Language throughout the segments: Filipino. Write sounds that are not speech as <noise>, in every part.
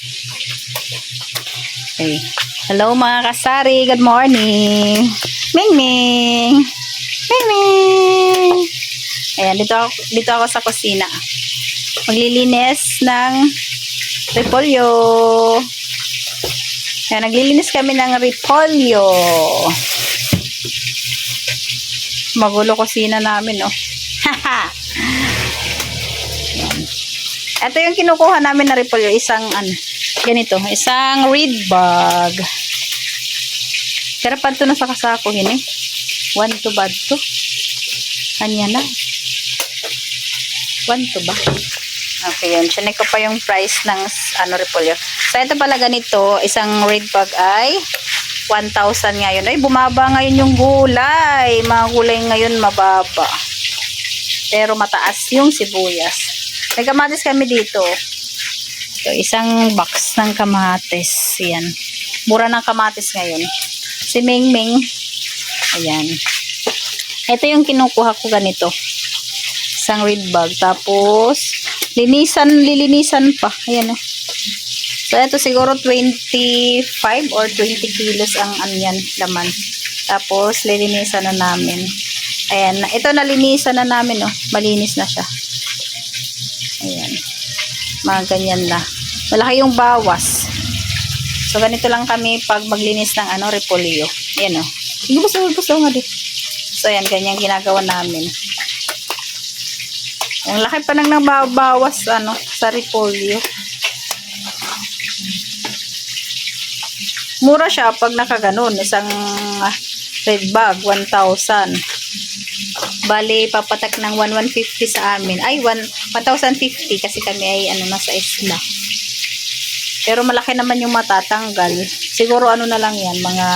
Okay. Hello mga kasari. Good morning. Ming Ming. Ming Ming. Ayan, dito ako, dito ako sa kusina. Maglilinis ng repolyo. Ayan, naglilinis kami ng repolyo. Magulo kusina namin, oh. <laughs> Haha. Ito yung kinukuha namin na repolyo, isang ano, ganito, isang reed bag. Karapan to na sa kasakuhin eh. One to bad to. Kanya na. One to ba? Okay, yun. Chinek ko pa yung price ng ano repolyo. So, ito pala ganito, isang reed bag ay 1,000 ngayon. Ay, bumaba ngayon yung gulay. Mga gulay ngayon mababa. Pero mataas yung sibuyas. May kamatis kami dito. So, isang box ng kamatis. Yan. Mura ng kamatis ngayon. Si Ming Ming. Ayan. Ito yung kinukuha ko ganito. Isang red bag. Tapos, linisan, lilinisan pa. Ayan o. So, ito siguro 25 or 20 kilos ang ano yan, laman. Tapos, lilinisan na namin. Ayan. Ito nalinisan na namin, oh. Malinis na siya. Mga ganyan na. Malaki yung bawas. So, ganito lang kami pag maglinis ng ano, repolyo. Ayan, oh. Sige, basta, basta nga di. So, ayan, ganyan ginagawa namin. Ang laki pa nang nababawas, ano, sa repolyo. Mura siya pag nakaganon. Isang ah, red bag, 1,000. Bali, papatak ng 1,150 sa amin. Ay, 1 1,050 kasi kami ay ano nasa isla. Pero malaki naman yung matatanggal. Siguro ano na lang yan, mga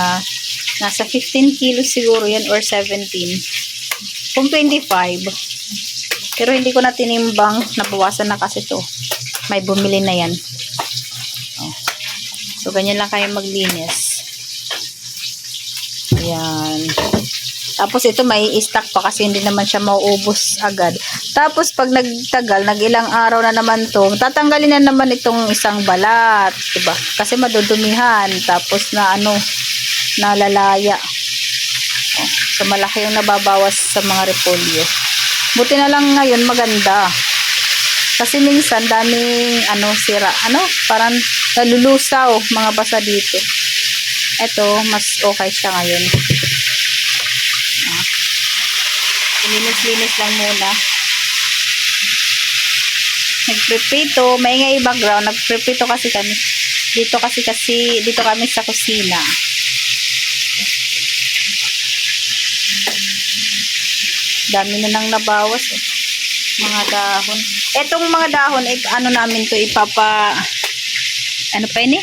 nasa 15 kilos siguro yan or 17. Kung 25. Pero hindi ko na tinimbang, nabawasan na kasi to. May bumili na yan. Oh. So, ganyan lang kayo maglinis. Ayan. Tapos ito may stock pa kasi hindi naman siya mauubos agad. Tapos pag nagtagal, nagilang araw na naman to, tatanggalin na naman itong isang balat, 'di ba? Kasi madudumihan, tapos na ano, nalalaya. Oh, so malaki yung nababawas sa mga repolyo. Buti na lang ngayon maganda. Kasi minsan daming ano sira, ano, parang nalulusaw mga basa dito. Ito, mas okay siya ngayon. Linis-linis lang muna. Nagprepito, may ngay background, nagprepito kasi kami. Dito kasi kasi, dito kami sa kusina. Dami na nang nabawas eh. Mga dahon. Etong mga dahon, eh, ano namin to ipapa, ano pa ini?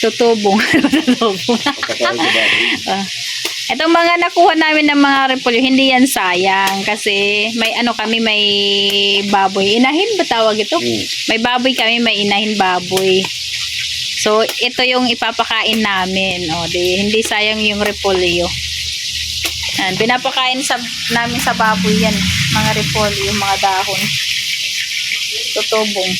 Tutubong. <laughs> Tutubong. Ah. Itong mga nakuha namin ng mga repolyo, hindi yan sayang kasi may ano kami, may baboy. Inahin ba tawag ito? May baboy kami, may inahin baboy. So, ito yung ipapakain namin. O, di, hindi sayang yung repolyo. Yan, pinapakain sa, namin sa baboy yan. Mga repolyo, mga dahon. Tutubong.